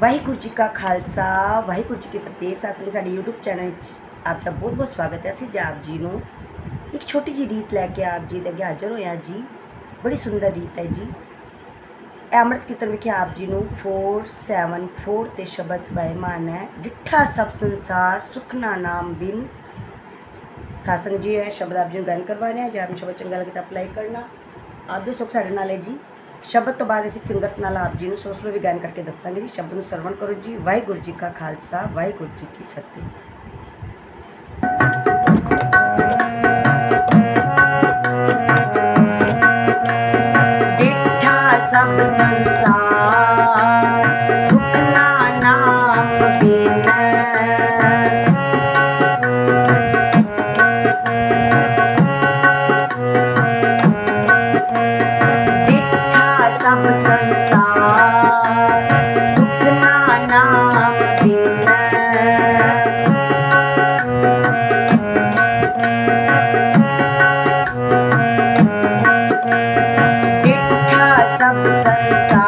ਵਾਹਿਗੁਰੂ ਜੀ ਕਾ ਖਾਲਸਾ, ਵਾਹਿਗੁਰੂ ਜੀ ਕੀ ਫਤਿਹ। ਸਾਸਨ ਸਾਡੇ YouTube channel ਵਿੱਚ ਆਪ ਦਾ ਬਹੁਤ ਬਹੁਤ ਸਵਾਗਤ ਹੈ। ਅਸੀਂ ਜੀ ਆਪ ਜੀ ਨੂੰ ਇੱਕ ਛੋਟੀ ਜਿਹੀ ਰੀਤ ਲੈ ਕੇ ਆਪ ਜੀ ਦੇ ਅੱਗੇ ਹਾਜ਼ਰ ਹੋਇਆ ਜੀ। ਬੜੀ ਸੁੰਦਰ ਰੀਤ ਹੈ ਜੀ। ਇਹ ਅੰਮ੍ਰਿਤ ਕੀਰਤਨ ਵਿਖੇ ਆਪ ਜੀ ਨੂੰ 474 ਤੇ ਸ਼ਬਦ ਸਵਾਇਮਾਨ ਹੈ। ਡਿੱਠਾ ਸਭ ਸੰਸਾਰ ਸੁਖਨਾ ਨਾਮ ਬਿਨ। ਸਾਸਨ ਜੀ ਹੈ ਸ਼ਬਦ ਆਪ ਜੀ ਨੂੰ ਗਾਇਨ ਕਰਵਾ ਰਹੇ ਹਾਂ। ਜੇ ਆਪ ਨੂੰ ਸ਼ਬਦ ਚੰਗਾ ਲੱਗੇ ਤਾਂ ਅਪਲਾਈ ਕਰਨਾ। ਆਪ ਵੀ ਸੁਖ ਸਾਡੇ ਨਾਲ ਹੈ ਜੀ। ਸ਼ਬਦ ਤੋਂ ਬਾਅਦ ਅਸੀਂ ਫਿੰਗਰਸ ਨਾਲ ਆਪ ਜੀ ਨੂੰ ਸੋਸਲੋ ਵੀ ਗਾਇਨ ਕਰਕੇ ਦੱਸਾਂਗੇ ਜੀ। ਸ਼ਬਦ ਨੂੰ ਸਰਵਣ ਕਰੋ ਜੀ। ਵਾਹਿਗੁਰੂ ਜੀ ਕਾ ਖਾਲਸਾ, ਵਾਹਿਗੁਰੂ ਜੀ ਕੀ ਫਤਿਹ। up the sun.